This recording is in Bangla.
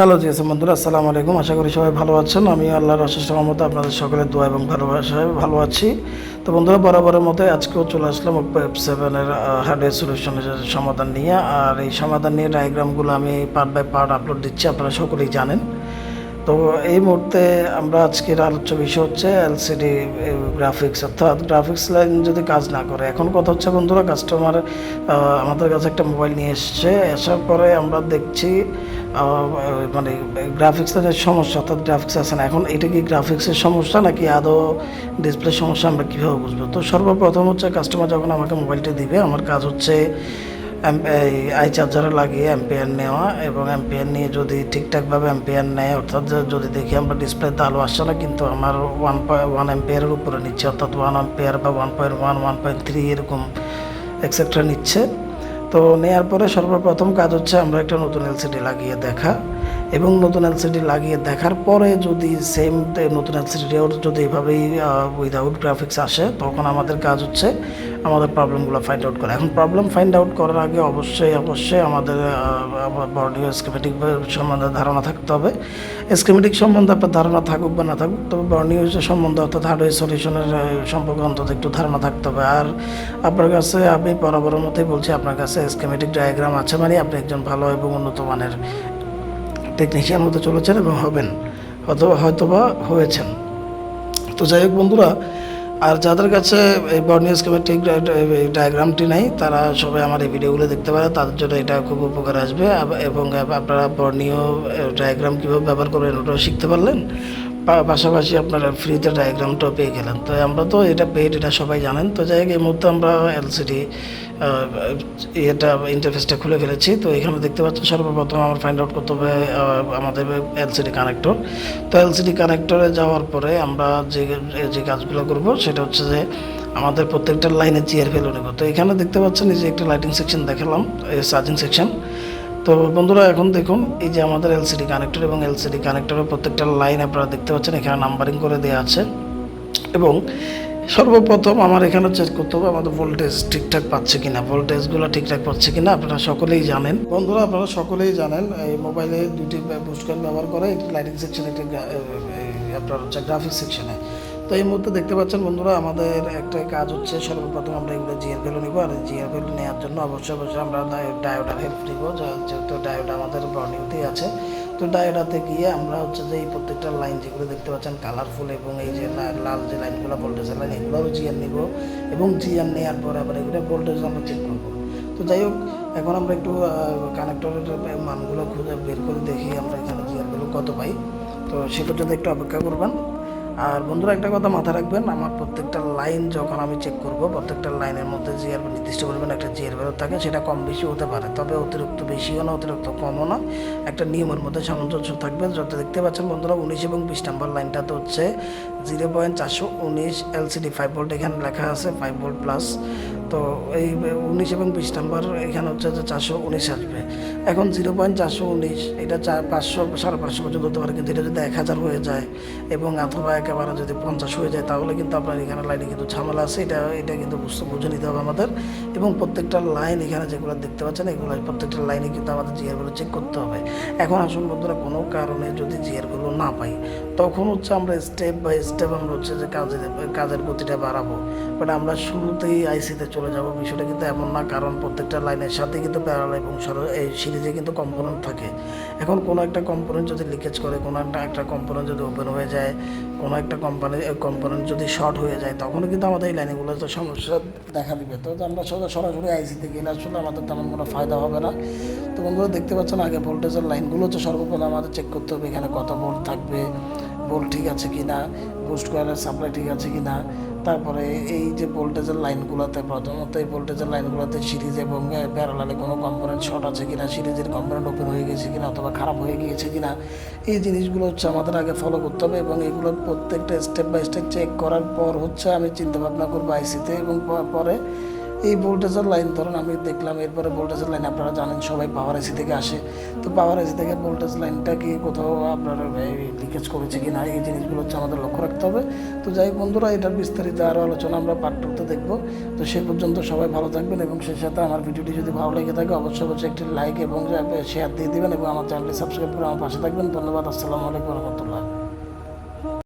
হ্যালো জি এস বন্ধুরা, আসসালামু আলাইকুম। আশা করি সবাই ভালো আছেন। আমি আল্লাহর অশেষ রহমতে আপনাদের সকলের দোয়া এবং ভালোবাসায় ভালো আছি। তো বন্ধুরা, বরাবরের মতো আজকেও চলে আসলাম ওয়েব সেভেনের হার্ডওয়্যার সলিউশনের সমাধান নিয়ে। আর এই সমাধান নিয়ে ডায়াগ্রামগুলো আমি পার্ট বাই পার্ট আপলোড দিচ্ছি, আপনারা সকলেই জানেন। তো এই মুহূর্তে আমরা আজকের আলোচ্য বিষয় হচ্ছে এলসিডি গ্রাফিক্স অর্থাৎ গ্রাফিক্স লাইন যদি কাজ না করে, এখন কথা হচ্ছে বন্ধুরা কাস্টমার আমাদের কাছে একটা মোবাইল নিয়ে এসছে। আসার পরে আমরা দেখছি মানে গ্রাফিক্সের সমস্যা, অর্থাৎ গ্রাফিক্স আছে না, এখন এটা কি গ্রাফিক্সের সমস্যা নাকি আদৌ ডিসপ্লে সমস্যা আমরা কীভাবে বুঝব? তো সর্বপ্রথম হচ্ছে কাস্টমার যখন আমাকে মোবাইলটা দিবে, আমার কাজ হচ্ছে আই চার্জারে লাগিয়ে অ্যাম্পিয়ার নেওয়া এবং অ্যাম্পিয়ার নিয়ে যদি ঠিকঠাকভাবে অ্যাম্পিয়ার নেয়, অর্থাৎ যদি দেখি আমরা ডিসপ্লেতে আলো আসছে না, কিন্তু আমার ওয়ান পয়েন্ট ওয়ান অ্যাম্পিয়ারের উপরে নিচ্ছে, অর্থাৎ ওয়ান অ্যাম্পিয়ার বা one point one one point three এরকম এক্সেট্রা নিচ্ছে। তো নেয়ার পরে সর্বপ্রথম কাজ হচ্ছে আমরা একটা নতুন এলসিডি লাগিয়ে দেখা। এবং নতুন এলসিডি লাগিয়ে দেখার পরে যদি সেম নতুন এলসিডিও যদি এভাবেই উইদাউট গ্রাফিক্স আসে, তখন আমাদের কাজ হচ্ছে আমাদের প্রবলেমগুলো ফাইন্ড আউট করা। এখন প্রবলেম ফাইন্ড আউট করার আগে অবশ্যই অবশ্যই আমাদের বডি স্কিমেটিক সম্বন্ধে ধারণা থাকতে হবে। স্কিমেটিক সম্বন্ধে আপনার ধারণা থাকুক বা না থাকুক, তবে বর্ণীয় সম্বন্ধে অর্থাৎ হার্ডওয়ে সলিউশনের সম্পর্কে অন্তত একটু ধারণা থাকতে হবে। আর আপনার কাছে আমি বরাবরের মতোই বলছি, আপনার কাছে স্কিমেটিক ডায়াগ্রাম আছে মানে আপনি একজন ভালো এবং উন্নত মানের টেকনিশিয়ান হতে চলেছেন এবং হবেন হয়তো হয়তোবা হয়েছেন। তো যাই হোক বন্ধুরা আর যাদের কাছে এই বর্ণীয় স্কিমেটিক ডায়াগ্রামটি নেই, তারা সবাই আমার এই ভিডিওগুলো দেখতে পারে। তাদের জন্য এটা খুব উপকার আসবে। এবং আপনারা বর্ণীয় ডায়াগ্রাম কীভাবে ব্যবহার করবেন ওটাও শিখতে পারলেন। পাশাপাশি আপনারা ফ্রিতে ডায়াগ্রামটাও পেয়ে গেলেন। তো আমরা তো এটা পেড এটা সবাই জানেন। তো যাই হোক, এই মুহূর্তে আমরা এলসিডি এটা ইন্টারফেসটা খুলে ফেলেছি। তো এখানে দেখতে পাচ্ছেন, সর্বপ্রথম আমার ফাইন্ড আউট করতে হবে আমাদের এলসিডি কানেক্টর তো এলসিডি কানেক্টরে যাওয়ার পরে আমরা যে যে কাজগুলো করব, সেটা হচ্ছে যে আমাদের প্রত্যেকটা লাইনে চেয়ার নেব। তো এখানে দেখতে পাচ্ছেন, এই যে একটা লাইটিং সেকশন দেখালাম চার্জিং সেকশন তো বন্ধুরা, এখন দেখুন, এই যে আমাদের এলসিডি কানেক্টর এবং এলসিডি কানেক্টরের প্রত্যেকটা লাইন আপনারা দেখতে পাচ্ছেন, এখানে নাম্বারিং করে দেওয়া আছে। এবং সর্বপ্রথম আমার এখানে চেক করতে হবে, আমাদের ভোল্টেজ ঠিকঠাক পাচ্ছে কিনা ভোল্টেজগুলো ঠিকঠাক পাচ্ছে কিনা, আপনারা সকলেই জানেন। বন্ধুরা, আপনারা সকলেই জানেন, এই মোবাইলে দুটি বুস্ট ব্যবহার করে, একটি লাইটিং সেকশন একটি আপনার হচ্ছে গ্রাফিক্স সেকশনে তো এই মুহূর্তে দেখতে পাচ্ছেন বন্ধুরা, আমাদের একটা কাজ হচ্ছে সর্বপ্রথম আমরা এগুলো জিয়ার ভ্যালু নিব, আর জিয়ার ভ্যালু নেওয়ার জন্য অবশ্যই অবশ্যই আমরা ডায়োডার হেল্প নিব যেহেতু ডায়োড আমাদের বর্ণিউতেই আছে। তো ডায়োডাতে গিয়ে আমরা হচ্ছে যে এই প্রত্যেকটা লাইন যেগুলো দেখতে পাচ্ছেন কালারফুল এবং এই যে লাল যে লাইনগুলো ভোল্টেজের লাইন এগুলোও জিয়ার নিব এবং জিয়ার নেওয়ার পরে আবার এগুলো ভোল্টেজ আমরা চেক করব। তো যাই হোক, এখন আমরা একটু কানেক্টরের মানগুলো খুঁজে বের করে দেখি আমরা এখানে জিয়ারগুলো কত পাই। তো সে পর্যন্ত একটু অপেক্ষা করবেন। আর বন্ধুরা, একটা কথা মাথায় রাখবেন, আমার প্রত্যেকটা লাইন যখন আমি চেক করব, প্রত্যেকটা লাইনের মধ্যে যে নির্দিষ্ট পরিমাণে একটা জিয়ার বেরো থাকে, সেটা কম বেশি হতে পারে। তবে অতিরিক্ত বেশিও না অতিরিক্ত কমও না। একটা নিয়মের মধ্যে সামঞ্জস্য থাকবে। যত দেখতে পাচ্ছেন বন্ধুরা, উনিশ এবং বিশ নাম্বার লাইনটা তো হচ্ছে জিরো পয়েন্ট চারশো উনিশ এলসিডি ফাইভ ভোল্ট এখানে লেখা আছে ফাইভ ভোল্ট প্লাস তো এই উনিশ এবং বিশ নাম্বার এখানে হচ্ছে যে চারশো উনিশ আসবে। এখন জিরো পয়েন্ট চারশো উনিশ, এটা চার পাঁচশো সাড়ে পাঁচশো পর্যন্ত হতে পারে, কিন্তু এটা যদি এক হাজার হয়ে যায় এবং অথবা একেবারে যদি পঞ্চাশ হয়ে যায়, তাহলে কিন্তু আপনার এখানে লাইনে কিন্তু ঝামেলা আছে, এটা এটা কিন্তু বুঝতে বুঝে নিতে হবে আমাদের। এবং প্রত্যেকটা লাইন এখানে যেগুলো দেখতে পাচ্ছেন, এগুলো প্রত্যেকটা লাইনে কিন্তু আমাদের জিয়ারগুলো চেক করতে হবে। এখন আসুন বন্ধুরা, কোনো কারণে যদি জিয়ারগুলো না পাই, তখন হচ্ছে আমরা স্টেপ বাই স্টেপ আমরা হচ্ছে যে কাজের কাজের গতিটা বাড়াবো। বাট আমরা শুরুতেই আইসিতে চলে যাব। বিষয়টা কিন্তু এমন না, কারণ প্রত্যেকটা লাইনের সাথে কিন্তু প্যারাল এবং সর এই সিরিজে কিন্তু কম্পোনেন্ট থাকে। এখন কোনো একটা কম্পোনেন্ট যদি লিকেজ করে, কোনো একটা একটা কম্পোনেন্ট যদি ওপেন হয়ে যায়, কোনো একটা কোম্পানি কম্পোনেন্ট যদি শর্ট হয়ে যায়, তখনও কিন্তু আমাদের এই লাইনগুলো তো সমস্যা দেখা দিবে। তো আমরা সরাসরি আইসিতে গেলে আসলে আমাদের তেমন কোনো ফায়দা হবে না। তো বন্ধুরা দেখতে পাচ্ছেন আগে ভোল্টেজের লাইনগুলো তো সর্বপ্রথম আমাদের চেক করতে হবে, এখানে কত ভোল্ট থাকবে ভোল্ট ঠিক আছে কি না বুস্ট কয়েলের সাপ্লাই ঠিক আছে কি না তারপরে এই যে ভোল্টেজের লাইনগুলোতে প্রথমত এই ভোল্টেজের লাইনগুলোতে সিরিজ এবং প্যারালালে কোনো কম্পোনেন্ট শর্ট আছে কিনা সিরিজের কম্পোনেন্ট ওপেন হয়ে গেছে কিনা অথবা খারাপ হয়ে গিয়েছে কিনা, এই জিনিসগুলো হচ্ছে আমাদের আগে ফলো করতে হবে এবং এগুলো প্রত্যেকটা স্টেপ বাই স্টেপ চেক করার পর হচ্ছে আমি চিন্তা ভাবনা করব আইসিতে এবং পরে এই ভোল্টেজের লাইন ধরুন, আমি দেখলাম, এরপরে ভোল্টেজের লাইন আপনারা জানেন, সবাই পাওয়ার এসি থেকে আসে। তো পাওয়ার এসি থেকে ভোল্টেজ লাইনটা কি কোথাও আপনার লিকেজ করেছে কি না এই জিনিসগুলো হচ্ছে আমাদের লক্ষ্য রাখতে হবে। তো যাই বন্ধুরা, এটার বিস্তারিত আরও আলোচনা আমরা টুতে দেখব। তো সে পর্যন্ত সবাই ভালো থাকবেন এবং সেই সাথে আমার ভিডিওটি যদি ভালো লেগে থাকে, অবশ্যই অবশ্যই একটি লাইক এবং শেয়ার দিয়ে দিবেন এবং আমার চ্যানেলটি সাবস্ক্রাইব করে আমার পাশে থাকবেন। ধন্যবাদ, আসসালামু আলাইকুম রহমতুল্লাহ।